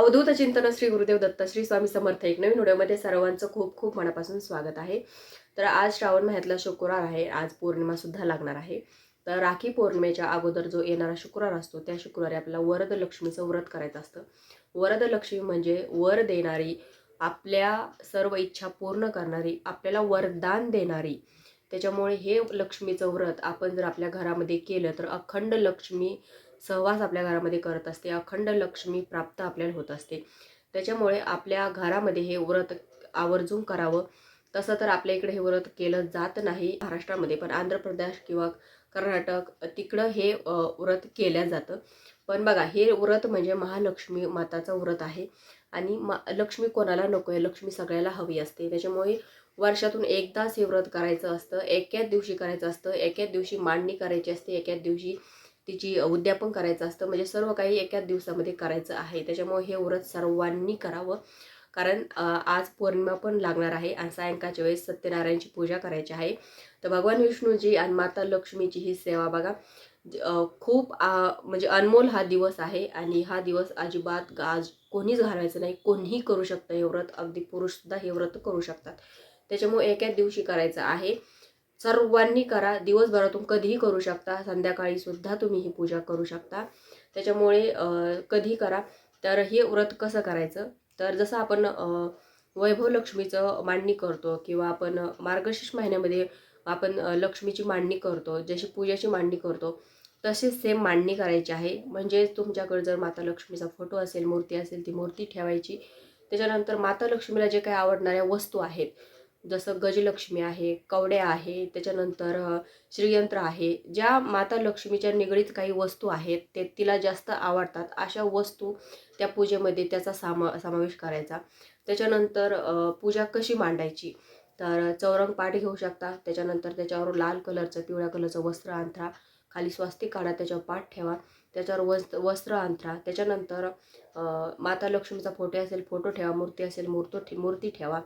अवधूत चिंतन श्री गुरुदेव दत्त श्री स्वामी समर्थ एक नवीन व्हिडिओमध्ये सर्वांचं खूप खूप मनापासून स्वागत आहे. तर आज श्रावण महिन्यातला शुक्रवार आहे आज पौर्णिमा सुद्धा लागणार आहे. तर राखी पौर्णिमेच्या अगोदर जो येणारा शुक्रवार असतो त्या शुक्रवारी आपल्याला वरद लक्ष्मीचं व्रत करायचं असतं. वरद लक्ष्मी म्हणजे वर देणारी आपल्या सर्व इच्छा पूर्ण करणारी आपल्याला वरदान देणारी. त्याच्यामुळे हे लक्ष्मीचं व्रत आपण जर आपल्या घरामध्ये केलं तर अखंड लक्ष्मी सहवास आपल्या घरामध्ये करत असते अखंड लक्ष्मी प्राप्त आपल्याला होत असते. त्याच्यामुळे आपल्या घरामध्ये हे व्रत आवर्जून करावं. तसं तर आपल्या इकडे हे व्रत केलं जात नाही महाराष्ट्रामध्ये पण आंध्र प्रदेश किंवा कर्नाटक तिकडं हे व्रत केलं जातं. पण बघा हे व्रत म्हणजे महालक्ष्मी माताचं व्रत आहे. आणि मा लक्ष्मी कोणाला नको आहे लक्ष्मी सगळ्याला हवी असते. त्याच्यामुळे वर्षातून एकदाच हे व्रत करायचं असतं. एकाच दिवशी करायचं असतं. एकाच दिवशी मांडणी करायची असते. एकाच दिवशी तिची उद्यापन करायचं असतं. म्हणजे सर्व काही एकाच दिवसामध्ये करायचं आहे. त्याच्यामुळे हे व्रत सर्वांनी करावं. कारण आज पौर्णिमा पण लागणार आहे आणि सायंकाळच्या वेळेस सत्यनारायणची पूजा करायची आहे. तर भगवान विष्णूजी आणि माता लक्ष्मीची ही सेवा बघा. खूप आ, म्हणजे अनमोल हा दिवस आहे आणि हा दिवस अजिबात गाज आज कोणीच घालायचं नाही. कोणीही करू शकतं हे व्रत. अगदी पुरुषसुद्धा हे व्रत करू शकतात. त्याच्यामुळे एकाच दिवशी करायचं आहे. सर्वांनी करा. दिवसभरातून कधीही करू शकता. संध्याकाळी सुद्धा तुम्ही ही पूजा करू शकता. त्याच्यामुळे कधी करा. तर हे व्रत कसं करायचं? तर जसं आपण वैभव लक्ष्मीचं मांडणी करतो किंवा आपण मार्गशीर्ष महिन्यामध्ये आपण लक्ष्मीची मांडणी करतो जशी पूजेची मांडणी करतो तशीच सेम मांडणी करायची आहे. म्हणजे तुमच्याकडे जर माता लक्ष्मीचा फोटो असेल मूर्ती असेल ती मूर्ती ठेवायची. त्याच्यानंतर माता लक्ष्मीला जे काही आवडणाऱ्या वस्तू आहेत जसं गजलक्ष्मी आहे कवड्या आहे त्याच्यानंतर श्रीयंत्र आहे ज्या माता लक्ष्मीच्या निगडीत काही वस्तू आहेत ते तिला जास्त आवडतात अशा वस्तू त्या पूजेमध्ये त्याचा सामा समावेश करायचा. त्याच्यानंतर पूजा कशी मांडायची? तर चौरंग पाठ घेऊ शकता त्याच्यानंतर त्याच्यावर लाल कलरचं पिवळ्या कलरचं वस्त्र अंथरा खाली स्वास्तिक काढा त्याच्यावर पाठ ठेवा त्याच्यावर वस् वस्त्र अंथरा त्याच्यानंतर माता लक्ष्मीचा फोटो असेल फोटो ठेवा मूर्ती असेल मूर्तो मूर्ती ठेवा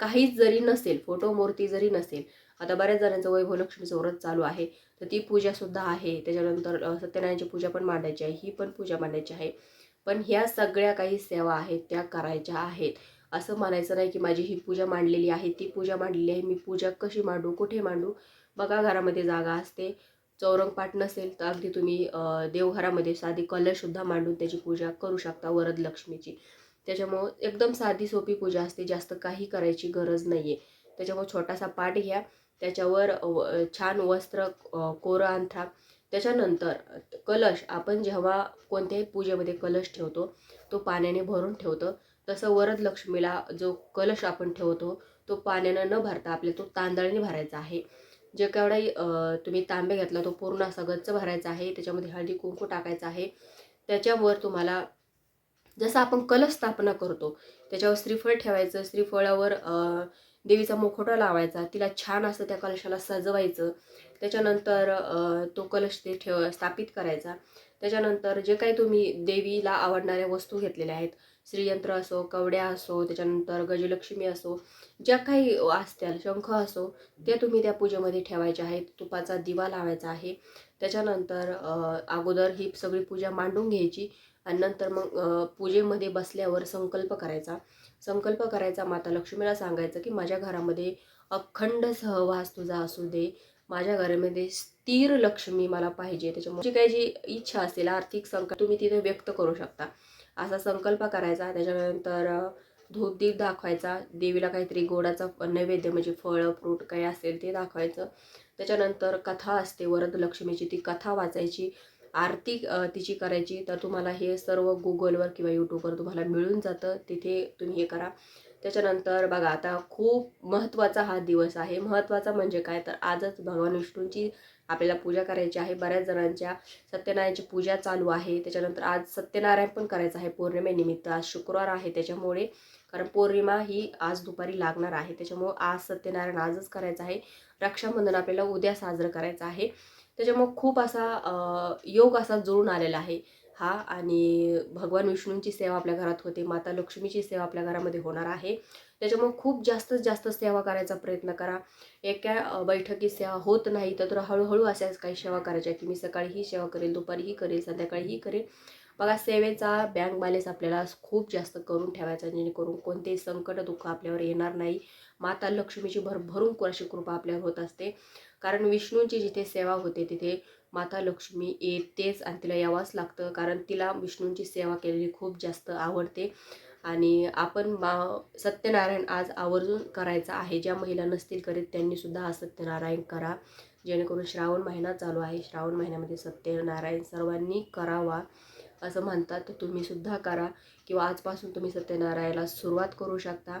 काहीच जरी नसेल फोटो मूर्ती जरी नसेल आता बऱ्याच जणांचं वैभव लक्ष्मीचं व्रत चालू आहे. तर ती पूजासुद्धा आहे. त्याच्यानंतर सत्यनारायणची पूजा पण मांडायची आहे. ही पण पूजा मांडायची आहे. पण ह्या सगळ्या काही सेवा आहेत त्या करायच्या आहेत. असं म्हणायचं नाही की माझी ही पूजा मांडलेली आहे ती पूजा मांडलेली आहे. मी पूजा कशी मांडू कुठे मांडू? बघा घरामध्ये जागा असते. चौरंग पाठ नसेल तर अगदी तुम्ही देवघरामध्ये साधी कलशसुद्धा मांडून त्याची पूजा करू शकता वरद लक्ष्मीची. त्याच्यामुळं एकदम साधी सोपी पूजा असते जास्त काही करायची गरज नाही आहे त्याच्यामुळं छोटासा पाठ घ्या. त्याच्यावर व- छान वस्त्र कोरं अंथरा त्याच्यानंतर कलश आपण जेव्हा कोणत्याही पूजेमध्ये कलश ठेवतो तो पाण्याने भरून ठेवतो. तसं वरद लक्ष्मीला जो कलश आपण ठेवतो तो पाण्यानं न भरता आपल्या तो तांदळाने भरायचा आहे. जे केवढाही तुम्ही तांबे घेतला तो पूर्ण असा गच्च भरायचा आहे. त्याच्यामध्ये हळदी कुंकू टाकायचा आहे. त्याच्यावर तुम्हाला जसं आपण कलश स्थापना करतो त्याच्यावर श्रीफळ ठेवायचं श्रीफळावर देवीचा मुखोटा लावायचा तिला छान असं त्या कलशाला सजवायचं त्याच्यानंतर तो कलश ते ठेव स्थापित करायचा त्याच्यानंतर जे काही तुम्ही देवीला आवडणाऱ्या वस्तू घेतलेल्या आहेत श्रीयंत्र असो कवड्या असो त्याच्यानंतर गजलक्ष्मी असो ज्या काही असत्या शंख असो त्या तुम्ही त्या पूजेमध्ये ठेवायच्या आहेत तुपाचा दिवा लावायचा आहे त्याच्यानंतर अगोदर ही सगळी पूजा मांडून घ्यायची आणि नंतर मग पूजेमध्ये बसल्यावर संकल्प करायचा. संकल्प करायचा. माता लक्ष्मीला सांगायचं की माझ्या घरामध्ये अखंड सहवास तुझा असू दे. माझ्या घरामध्ये स्थिर लक्ष्मी मला पाहिजे. त्याच्यामुळे जी काही जी इच्छा असेल आर्थिक संकट तुम्ही तिथे व्यक्त करू शकता. असा संकल्प करायचा. त्याच्यानंतर धूपदीप दीप दाखवायचा. देवीला काहीतरी गोडाचा नैवेद्य म्हणजे फळं फ्रूट काही असेल ते दाखवायचं. त्याच्यानंतर कथा असते. वरद लक्ष्मीची ती कथा वाचायची. आरती तिची करायची तर तुम्हाला हे सर्व गुगलवर किंवा यूट्यूबवर तुम्हाला मिळून जातं. तिथे तुम्ही हे करा. त्याच्यानंतर बघा आता खूप महत्त्वाचा हा दिवस आहे. महत्त्वाचा म्हणजे काय? तर आजच भगवान विष्णूंची आपल्याला पूजा करायची आहे. बऱ्याच जणांच्या सत्यनारायणची पूजा चालू आहे. त्याच्यानंतर आज सत्यनारायण पण करायचं आहे. पौर्णिमेनिमित्त आज शुक्रवार आहे त्याच्यामुळे कारण पौर्णिमा ही आज दुपारी लागणार आहे. त्याच्यामुळे आज सत्यनारायण आजच करायचं आहे. रक्षाबंधन आपल्याला उद्या साजरं करायचं आहे. त्याच्यामुळं खूप असा योग असा जुळून आलेला आहे हा. आणि भगवान विष्णूंची सेवा आपल्या घरात होते माता लक्ष्मीची सेवा आपल्या घरामध्ये होणार आहे. त्याच्यामुळे खूप जास्तीत जास्त सेवा करायचा प्रयत्न करा. एका बैठकीत सेवा होत नाही तर हळूहळू अशाच काही सेवा करायच्या की मी सकाळीही सेवा करेल दुपारीही करेल संध्याकाळीही करेल. बघा सेवेचा बँक बॅलेन्स आपल्याला खूप जास्त करून ठेवायचा जेणेकरून कोणतेही संकट दुःख आपल्यावर येणार नाही. माता लक्ष्मीची भरभरून अशी कृपा आपल्यावर होत असते. कारण विष्णूंची जिथे सेवा होते तिथे माता लक्ष्मी येतेच आणि तिला यावंच लागतं. कारण तिला विष्णूंची सेवा केलेली खूप जास्त आवडते. आणि आपण मा सत्यनारायण आज आवर्जून करायचा आहे. ज्या महिला नसतील करीत त्यांनीसुद्धा आज सत्यनारायण करा. जेणेकरून श्रावण महिना चालू आहे. श्रावण महिन्यामध्ये सत्यनारायण सर्वांनी करावा. असं म्हणतात तर तुम्हीसुद्धा करा किंवा आजपासून तुम्ही सत्यनारायणाला सुरुवात करू शकता.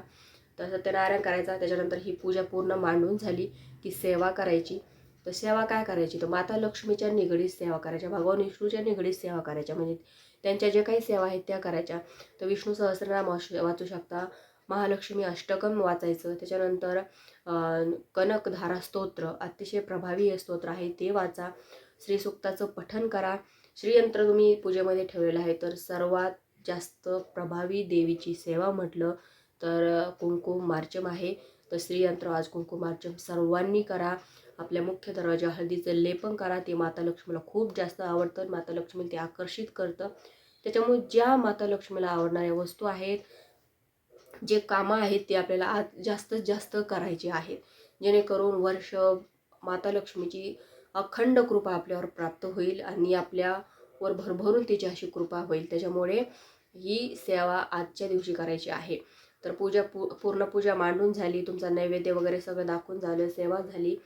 तर सत्यनारायण करायचा त्याच्यानंतर ही पूजा पूर्ण मांडून झाली की सेवा करायची. तर सेवा काय करायची? तर माता लक्ष्मीच्या निगडीत सेवा करायच्या भगवान विष्णूच्या निगडीत सेवा करायच्या. म्हणजे त्यांच्या जे काही सेवा आहेत त्या करायच्या. तर विष्णू सहस्रनाम वाचू शकता. महालक्ष्मी अष्टकम वाचायचं. त्याच्यानंतर कनकधारा स्तोत्र अतिशय प्रभावी स्तोत्र आहे ते वाचा. श्रीसुक्ताचं पठन करा. श्रीयंत्र तुम्ही पूजेमध्ये ठेवलेलं आहे. तर सर्वात जास्त प्रभावी देवीची सेवा म्हटलं तर कुंकुम मार्चम आहे. तर श्रीयंत्र आज कुंकुम मार्चम सर्वांनी करा. आपल्या मुख्य दरवाजा हळदीचं लेपन करा. ते माता लक्ष्मीला खूप जास्त आवडतं माता लक्ष्मी ते आकर्षित करतं. त्याच्यामुळे ज्या माता लक्ष्मीला आवडणाऱ्या वस्तू आहेत जे कामं आहेत ते आपल्याला आज जास्तीत जास्त करायचे आहेत. जेणेकरून वर्ष माता लक्ष्मीची अखंड कृपा आपल्यावर प्राप्त होईल आणि आपल्यावर भरभरून तिची अशी कृपा होईल. त्याच्यामुळे ही सेवा आजच्या दिवशी करायची आहे. तर पूजा पू पूर्ण पूजा मांडून झाली तुमचा नैवेद्य वगैरे सगळं दाखवून झालं सेवा झाली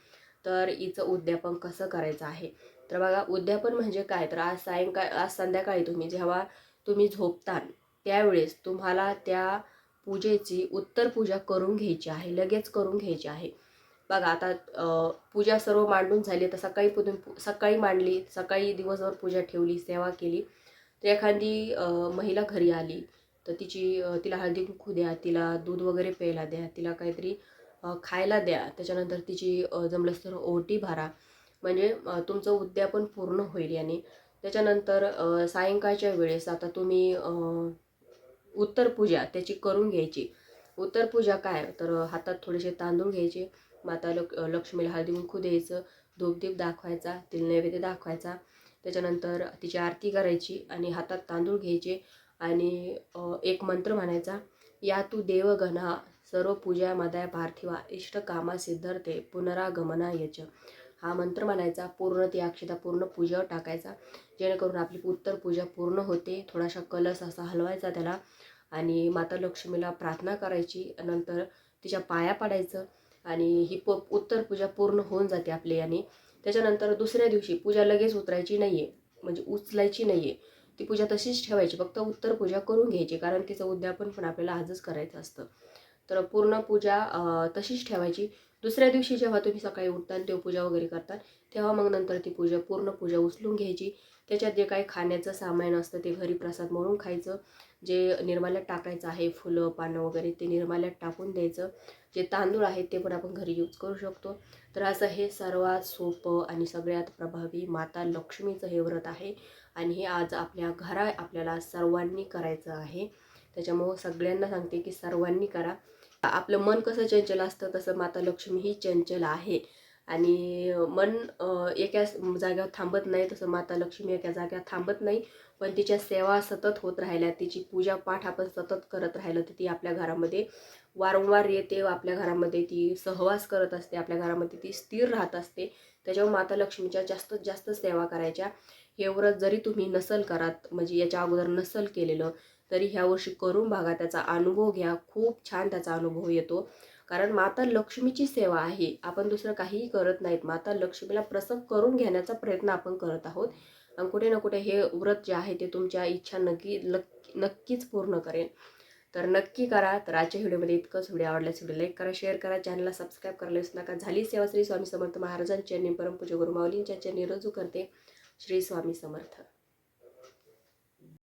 तर हिचं उद्यापन कसं करायचं आहे? तर बघा उद्यापन म्हणजे काय? तर आज सायंकाळ आज संध्याकाळी तुम्ही जेव्हा तुम्ही झोपता त्यावेळेस तुम्हाला त्या पूजेची उत्तर पूजा करून घ्यायची आहे लगेच करून घ्यायची आहे. बघा आता पूजा सर्व मांडून झाली तर सकाळी सकाळी मांडली सकाळी दिवसभर पूजा ठेवली सेवा केली तर एखादी महिला घरी आली तर तिची तिला हळदी कुंकू द्या तिला दूध वगैरे प्यायला द्या तिला काहीतरी खायला द्या त्याच्यानंतर तिची जमलंच तर ओटी भरा. म्हणजे तुमचं उद्यापन पूर्ण होईल याने. त्याच्यानंतर सायंकाळच्या वेळेस आता तुम्ही उत्तर पूजा त्याची करून घ्यायची. उत्तर पूजा काय? तर हातात थोडेसे तांदूळ घ्यायचे माता लक लक्ष्मीला हळदी कुंकू द्यायचं धूपदीप दाखवायचा तिल नैवेद्य दाखवायचा. त्याच्यानंतर तिची आरती करायची आणि हातात तांदूळ घ्यायचे आणि एक मंत्र म्हणायचा या तू देवगणा सर्व पूजा मदाय पार्थिवा इष्ट कामा सिद्धर्थे पुनरागमना यच. हा मंत्र म्हणायचा पूर्ण ती अक्षता पूर्ण पूजेवर टाकायचा. जेणेकरून आपली उत्तर पूजा पूर्ण होते थोडासा कलस असा हलवायचा त्याला आणि माता लक्ष्मीला प्रार्थना करायची. नंतर तिच्या पाया पाडायचं. आणि ही प उत्तर पूजा पूर्ण होऊन जाते आपल्या याने. त्याच्यानंतर दुसऱ्या दिवशी पूजा लगेच उतरायची नाही आहे म्हणजे उचलायची नाही आहे ती पूजा तशीच ठेवायची. फक्त उत्तर पूजा करून घ्यायची. कारण तिचं उद्यापन पण आपल्याला आजच करायचं असतं. तर पूर्ण पूजा तशीच ठेवायची. दुसऱ्या दिवशी जेव्हा तुम्ही सकाळी उठता देवपूजा वगैरे करतात तेव्हा मग नंतर ती पूजा पूर्ण पूजा उचलून घ्यायची. त्याच्यात जे काही खाण्याचं सामान असतं ते घरी प्रसाद म्हणून खायचं. जे निर्माल्यात टाकायचं आहे फुलं पानं वगैरे ते निर्माल्यात टाकून द्यायचं. जे तांदूळ आहेत ते पण आपण घरी यूज करू शकतो. तर असं हे सर्वात सोपं आणि सगळ्यात प्रभावी माता लक्ष्मीचं हे व्रत आहे. आणि हे आज आपल्या घरा आपल्याला सर्वांनी करायचं आहे. त्याच्यामुळं सगळ्यांना सांगते की सर्वांनी करा. आपलं मन कसं चंचल असतं तसं माता लक्ष्मी ही चंचल आहे. आणि मन एका जाग्यावर थांबत नाही तसं माता लक्ष्मी एका जाग्यावर थांबत नाही पण तिच्या सेवा सतत होत राहिल्या तिची पूजा पाठ आपण सतत करत राहिलं तर ती आपल्या घरामध्ये वारंवार येते आपल्या घरामध्ये ती सहवास करत असते आपल्या घरामध्ये ती स्थिर राहत असते त्याच्यावर माता लक्ष्मीच्या जास्तीत जास्त सेवा करायच्या. हे व्रत जरी तुम्ही नसल करात म्हणजे याच्या अगोदर नसल केलेलं तरी ह्या वर्षी करून बघा त्याचा अनुभव घ्या खूप छान त्याचा अनुभव येतो. कारण माता लक्ष्मीची सेवा आहे. आपण दुसरं काहीही करत नाहीत. माता लक्ष्मीला प्रसन्न करून घेण्याचा प्रयत्न आपण करत आहोत. आणि कुठे ना कुठे हे व्रत जे आहे ते तुमच्या इच्छा नक्की नक्कीच पूर्ण करेन तर नक्की करा. तर आजच्या व्हिडिओमध्ये इतकंच. व्हिडिओ आवडल्यास व्हिडिओ लाईक करा शेअर करा चॅनलला सबस्क्राईब करायला विसरू नका. झाली सेवा श्री स्वामी समर्थ महाराजांच्या चरणी परमपूज गुरुमावलींच्या चरणी रजू करते. श्री स्वामी समर्थ.